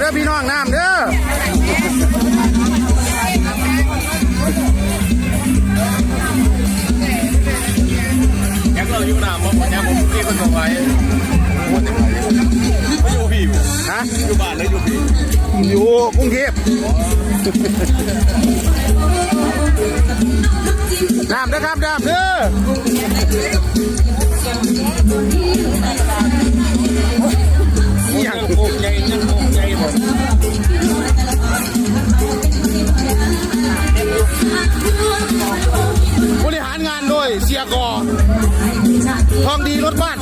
เด้อพี่น้องน้ำเด้อยักเรายู่น้ำมาผมยักผดีคนตรงไว้วันนี้ไม่อยู่พี่อฮะอยู่บานแล้อยู่พี่อยู่กรุงเทพน้ำนะครับน้ำเด้อ บริหารงานโดยเสียกอทองดีรถบ้าน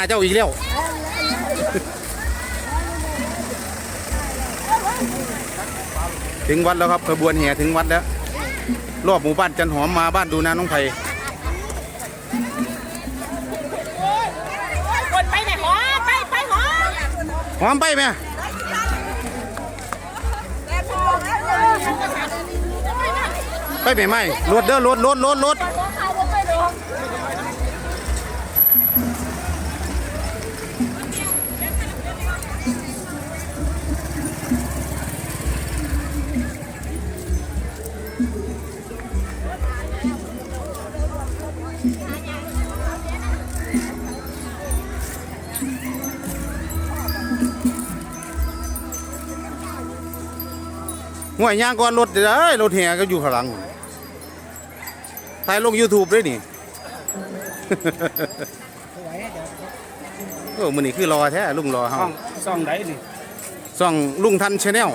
าเจ้าอีกแล้วถึงวัดแล้วครับขบวนแห่ถึงวัดแล้ว รอบหมู่บ้านจันหอมมาบ้านดูนาน้องไผ่คนไปไหนหอไปไปหอหอมไปไหมไปไหมไม่รถเด้อรถรถรถรถ ห่วยย่างก่อนรถเด้อรถแห่ก็อยู่ข้างหลังถ่ายลง YouTube ด้วยนี่โอ้มือนี่คือรอแท้ลุงรอเฮาซ่องได้นี่ส่องลุงทันชาแนล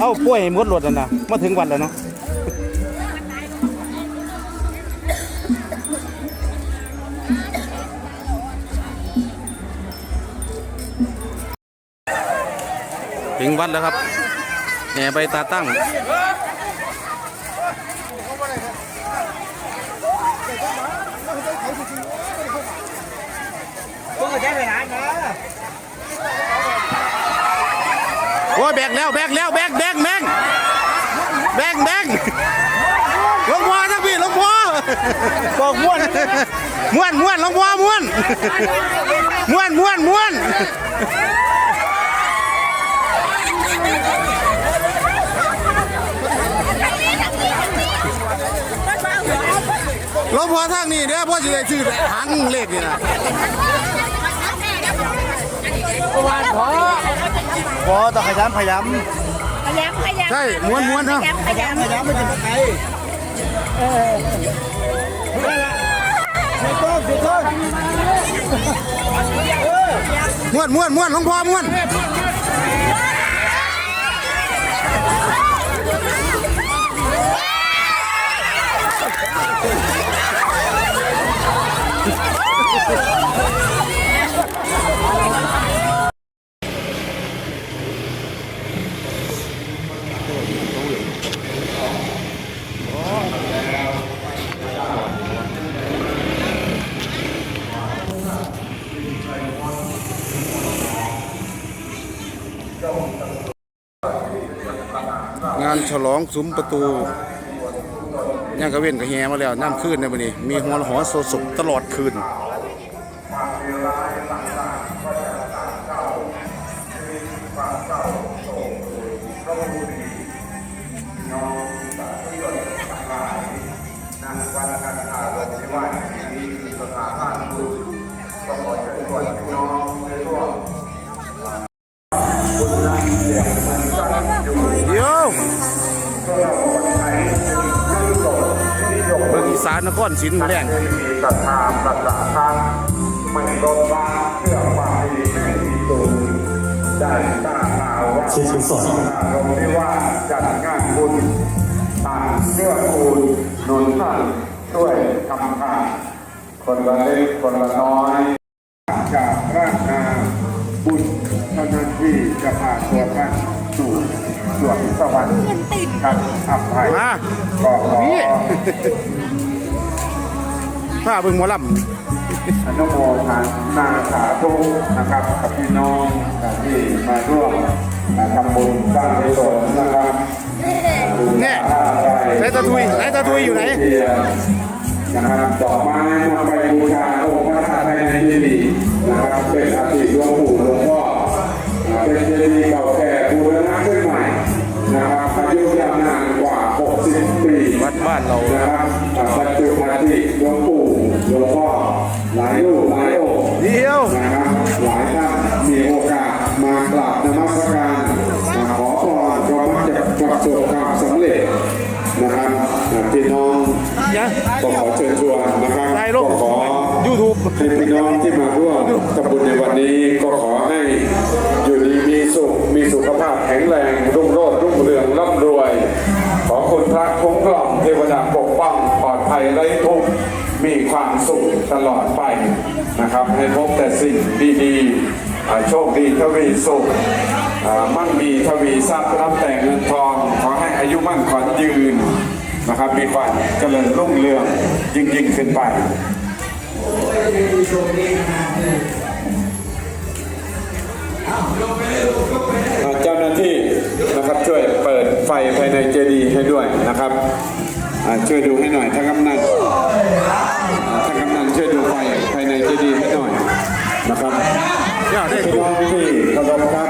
เอ้าป่วยหมดรถแล้วนะมาถึงวันแล้วเนาะ ถึงวัดแล้วครับแห่ใบตาตั้งพวกแจ้งไปหามาโอ้ยแบกแล้วแบกแล้วแบกแบกแบกแบกแบกลวงพ่อทั้งพี่ลวงพ่อบอกม้วนม้วนม้วนลวงพ่อม้วนม้วนม้วนม้วน หลวงพ่อทางนี้เด้อพ่อจะได้ชื่อหางเลขนี่นะพอต้องขยันพยายามพยายามพยายามใช่ม้วนม้วนเนาะพยายามพยายามไม่จะไปไกลเออไม่ต้องไม่ต้องม้วนม้วนม้วนหลวงพ่อม้วน งานฉลองซุ้มประตูย่างกระเว้นกระแฮมาแล้วน้ำขึ้นในวันนี้ มีหัวหอโซสุกตลอดคืน เดี๋ยวเบิ่น้องอีสานนครศรีแรงมีศรัทธาศรัทธาทางไม่ลดละเพื่อความดีให้มีสูได้ทราบข่าวว่าชิสอนลงที่ว่าจัดงานบุญต่างเพื่อคูณหนุนท่าน ช่วยทำทานคนละเล็กคนละน้อย จากร่างนาบุญเท่านั้นที่จะพาตัวท่านสู่สวงสวรรค์กันอับภัยมาก็ขอพี่ผ้าเบิ่งหมอลอนุโมทนาสาธุนะครับกับพี่น้องที่มาร่วมทำบุญสร้างกุศลนะครับำ เนี่ยไหนตาทุยไหนตาทุยอยู่ไหนเทียนนะครับดอกไม้นำไปบูชาองค์พระธาตุในที่นี้นะครับเป็นอาทิหลวงปู่หลวงพ่ออ่าเป็นเจดีย์เก่าแก่บูรณะขึ้นใหม่นะครับอายุยาวนานกว่า 60 ปีวัดบ้านเรานะครับอ่าบรรจุอาทิหลวงปู่หลวงพ่อหลายรูปหลายองค์เดี๋ยวนะครับ ก็ขอเชิญชวนนะครับได้ลูกก็ขอ YouTube พี่น้องที่มาร่วมทำบุญในวันนี้ก็ขอให้อยู่ดีมีสุขมีสุขภาพแข็งแรงรุ่งโรจน์รุ่งเรืองร่ำรวย ขอคุณพระคุ้มครองเทวดาปกป้องปลอดภัยไร้ทุกข์มีความสุขตลอดไปนะครับ ให้พบแต่สิ่งดีๆอ่าโชคดีทวีสุขอ่ามั่งมีทวีทรัพย์รับแต่เงินทอง ขอให้อายุมั่นขวัญยืน นะครับ มีความเจริญรุ่งเรืองยิ่งยิ่งๆขึ้นไปเจ้าหน้าที่นะครับช่วยเปิดไฟภายในเจดีย์ให้ด้วยนะครับอ่าช่วยดูให้หน่อยท่านกำนันอ่าท่านกำนันช่วยดูไฟภายในเจดีย์ให้หน่อยนะครับอย่าได้พี่น้องที่เคารพครับ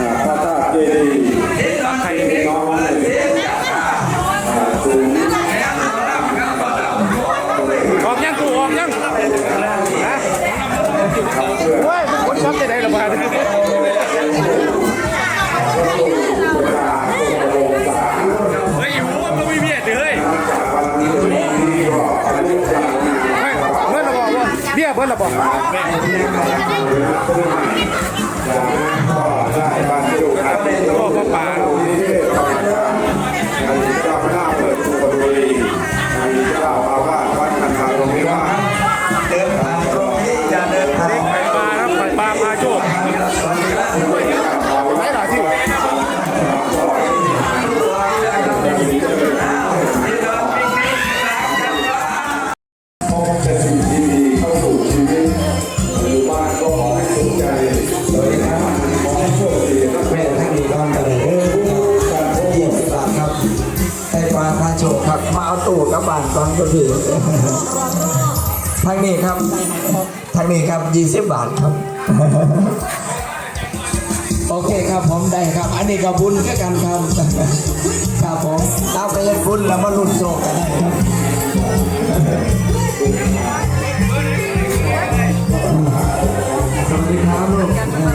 อ่าพระธาตุเจดีย์ ราบอก ตู้กลับบ้านก่อนก็ถือทางนี้ครับ ทางนี้ครับยี่สิบบาทครับ โอเคครับผมได้ครับ อันนี้ก็บุญก็กันครับ ครับผมเอาไปเล่นบุญแล้วมาลุ้นโชคกันได้ครับสวัสดีครับลูก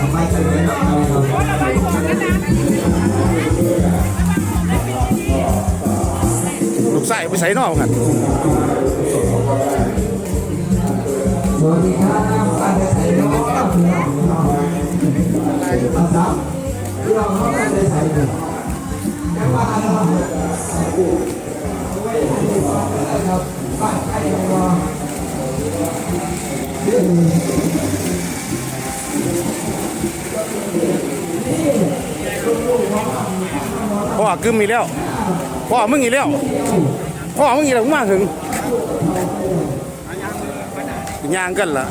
ใส่นอกกันสวัสดีครับอาจารย์ไทยน้องครับพี่องพี่น้องอาสามพี่น้องใส่แค่ว่าเราครับบ้านใครของเราพ่อกึมมีแล้วพ่อมึงอีแล้ว พ่อมึงอีกแล้วมึงมาถึงยางกันล่ะ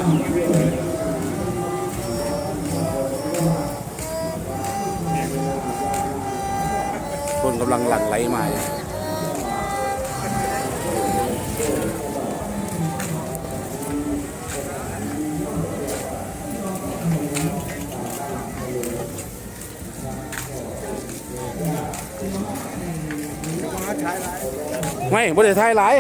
คนกำลังหลั่งไหลมา ไม่บ่ได้ทายหลาย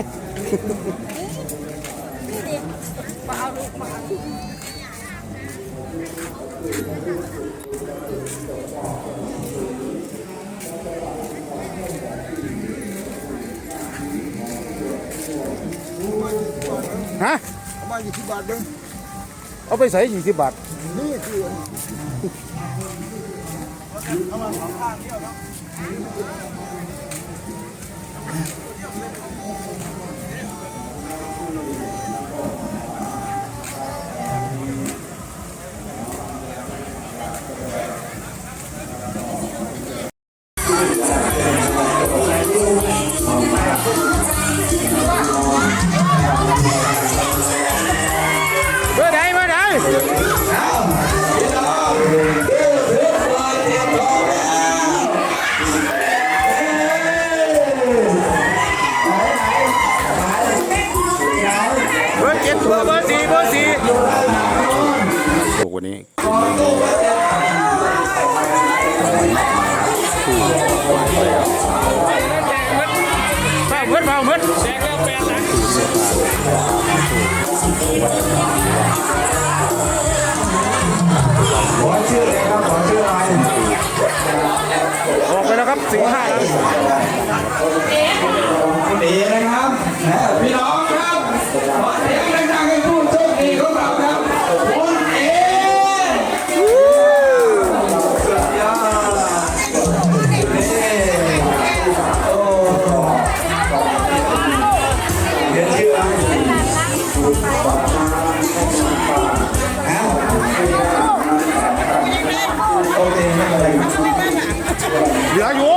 ฮะมาอยู่ที่บ้านเบิ้งเอาไปใส่ยี่สิบบาท นี่คือเแล้วครับสี่ห้าคุณเอนะครับพี่น้องครับขอเสียง เหลืออยู่